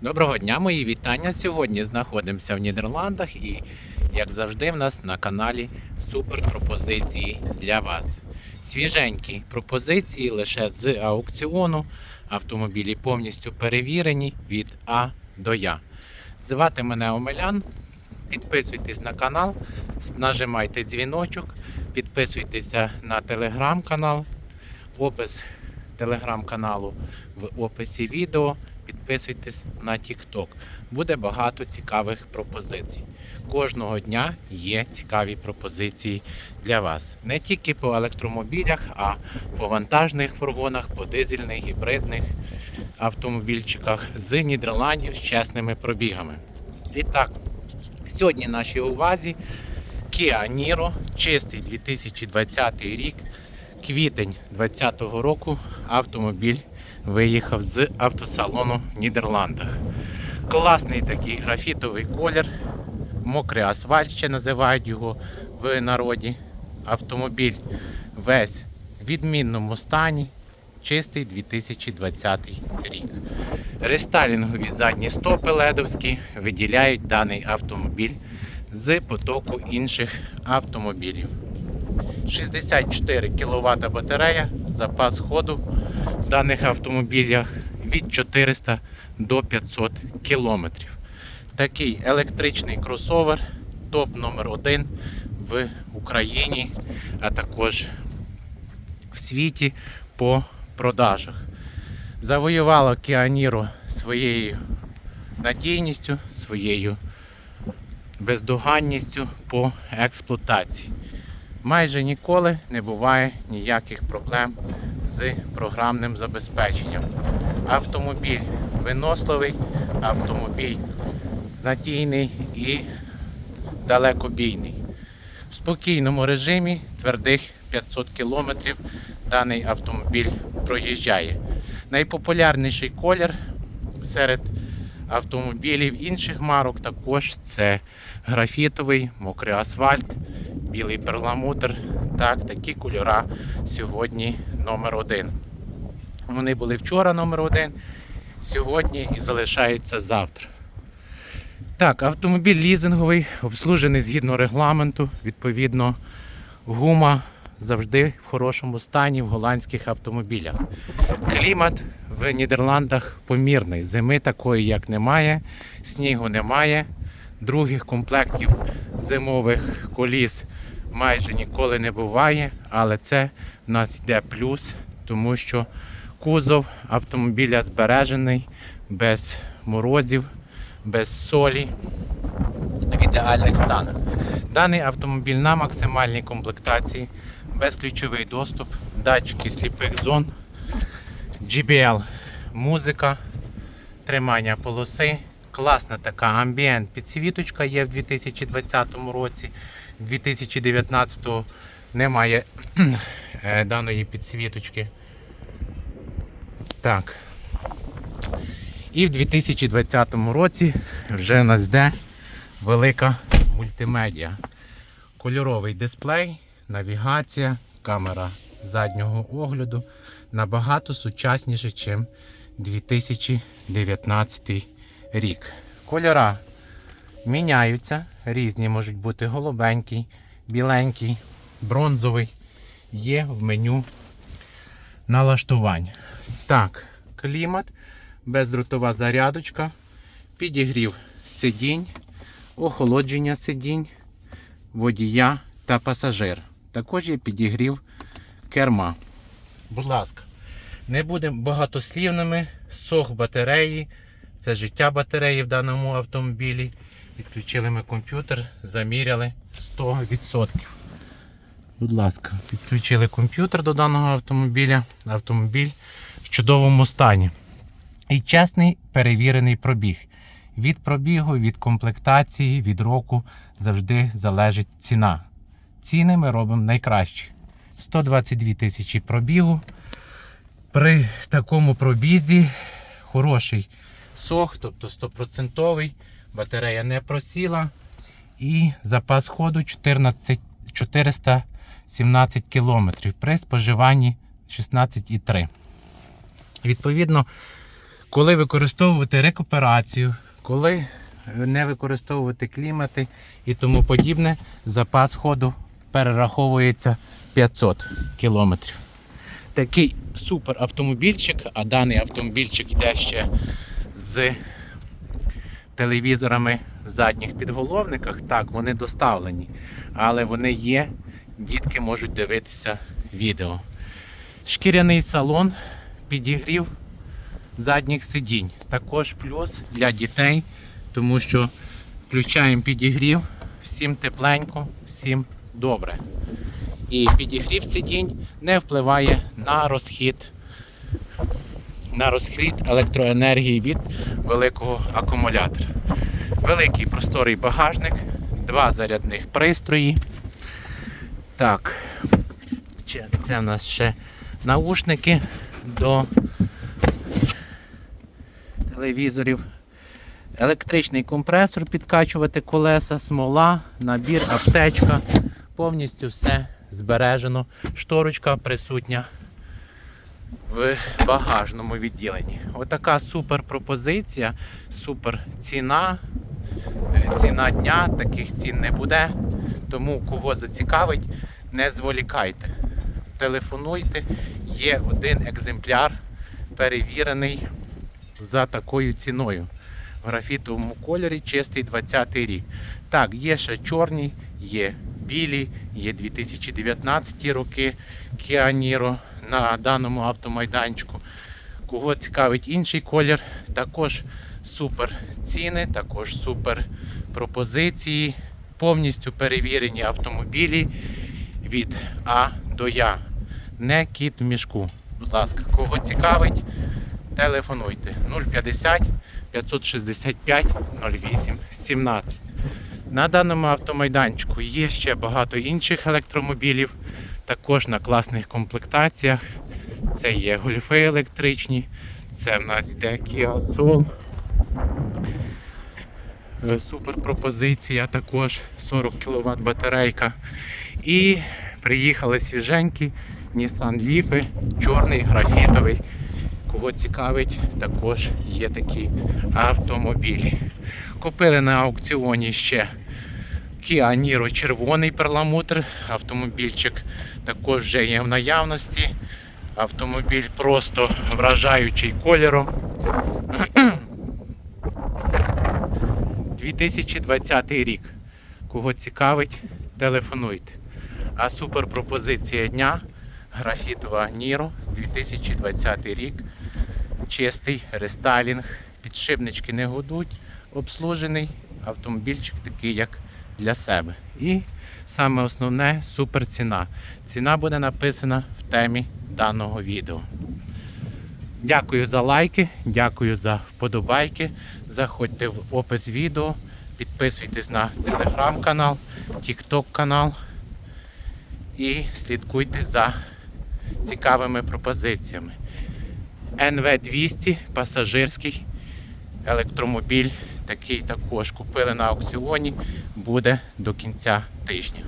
Доброго дня, мої вітання. Сьогодні знаходимося в Нідерландах і, як завжди, в нас на каналі супер пропозиції для вас. Свіженькі пропозиції лише з аукціону. Автомобілі повністю перевірені від А до Я. Звати мене Омелян. Підписуйтесь на канал, нажимайте дзвіночок, підписуйтеся на телеграм-канал. Опис телеграм-каналу в описі відео. Підписуйтесь на TikTok. Буде багато цікавих пропозицій. Кожного дня є цікаві пропозиції для вас. Не тільки по електромобілях, а по вантажних фургонах, по дизельних, гібридних автомобільчиках з Нідерландів з чесними пробігами. І так, сьогодні нашій увазі Kia Niro, чистий 2020 рік, квітень 2020 року автомобіль виїхав з автосалону в Нідерландах. Класний такий графітовий колір, мокрий асфальт ще називають його в народі. Автомобіль весь в відмінному стані, чистий 2020 рік. Рестайлінгові задні стопи ледовські виділяють даний автомобіль з потоку інших автомобілів. 64 кВт батарея, запас ходу в даних автомобілях від 400 до 500 км. Такий електричний кросовер, топ номер 1 в Україні, а також в світі по продажах. Завоювала Niro своєю надійністю, своєю бездоганністю по експлуатації. Майже ніколи не буває ніяких проблем з програмним забезпеченням. Автомобіль виносливий, автомобіль надійний і далекобійний. В спокійному режимі твердих 500 км даний автомобіль проїжджає. Найпопулярніший колір серед автомобілів інших марок також це графітовий, мокрий асфальт, білий перламутр. Так, такі кольора сьогодні номер один. Вони були вчора номер один, сьогодні і залишаються завтра. Так, автомобіль лізинговий, обслужений згідно регламенту. Відповідно, гума завжди в хорошому стані в голландських автомобілях. Клімат в Нідерландах помірний. Зими такої, як немає, снігу немає. Других комплектів зимових коліс майже ніколи не буває, але це в нас йде плюс, тому що кузов автомобіля збережений без морозів, без солі в ідеальних станах. Даний автомобіль на максимальній комплектації, безключовий доступ, датчики сліпих зон, GBL музика, тримання полоси. Класна така амбієнт підсвіточка є в 2020 році. 2019 немає е, даної підсвіточки. Так. І в 2020 році вже у нас йде велика мультимедіа. Кольоровий дисплей, навігація, камера заднього огляду набагато сучасніше, ніж 2019 рік. Кольора міняються, різні можуть бути голубенький, біленький, бронзовий. Є в меню налаштувань. Так, клімат, бездротова зарядочка, підігрів сидінь, охолодження сидінь, водія та пасажир. Також є підігрів керма. Будь ласка, не будемо багатослівними. Сох батареї, це життя батареї в даному автомобілі. Підключили ми комп'ютер, заміряли 100%. Будь ласка, підключили комп'ютер до даного автомобіля. Автомобіль в чудовому стані. І чесний перевірений пробіг. Від пробігу, від комплектації, від року завжди залежить ціна. Ціни ми робимо найкращі. 122 тисячі пробігу. При такому пробізі хороший сох, тобто 100%, батарея не просіла. І запас ходу 14, 417 км при споживанні 16,3. Відповідно, коли використовувати рекуперацію, коли не використовувати клімати і тому подібне, запас ходу перераховується 500 кілометрів. Такий супер автомобільчик, а даний автомобільчик йде ще з телевізорами в задніх підголовниках. Так, вони доставлені, але вони є, дітки можуть дивитися відео. Шкіряний салон, підігрів задніх сидінь. Також плюс для дітей, тому що включаємо підігрів, всім тепленько, всім добре. І підігрів сидінь не впливає на розхід, на розхід електроенергії від великого акумулятора. Великий просторий багажник, два зарядних пристрої. Так, це в нас ще наушники до телевізорів. Електричний компресор підкачувати колеса, смола, набір, аптечка. Повністю все збережено. Шторочка присутня в багажному відділенні. Отака супер пропозиція, супер ціна. Е, Ціна дня, таких цін не буде. Тому кого зацікавить, не зволікайте. Телефонуйте, є один екземпляр перевірений за такою ціною. В графітовому кольорі чистий 20 рік. Так, є ще чорні, є білі, є 2019 роки Niro на даному автомайданчику. Кого цікавить інший колір, також супер ціни, також супер пропозиції, повністю перевірені автомобілі від А до Я. Не кіт в мішку. Будь ласка, кого цікавить, телефонуйте 050 565 08 17. На даному автомайданчику є ще багато інших електромобілів, також на класних комплектаціях. Це є гольфи електричні, це в нас йде Kia Soul. Е, Супер пропозиція також 40 кВт батарейка. І приїхали свіженькі Nissan Leaf, чорний, графітовий. Кого цікавить, також є такі автомобілі. Купили на аукціоні ще Kia Niro червоний перламутр. Автомобільчик також вже є в наявності. Автомобіль просто вражаючий кольором. 2020 рік. Кого цікавить, телефонуйте. А супер пропозиція дня графітова Ніро 2020 рік. Чистий рестайлінг, підшипнички не гудуть, обслужений автомобільчик такий, як для себе. І саме основне супер ціна. Ціна буде написана в темі даного відео. Дякую за лайки, дякую за вподобайки. Заходьте в опис відео, підписуйтесь на телеграм-канал, тікток канал і слідкуйте за цікавими пропозиціями. НВ200 пасажирський електромобіль, такий також купили на аукціоні, буде до кінця тижня.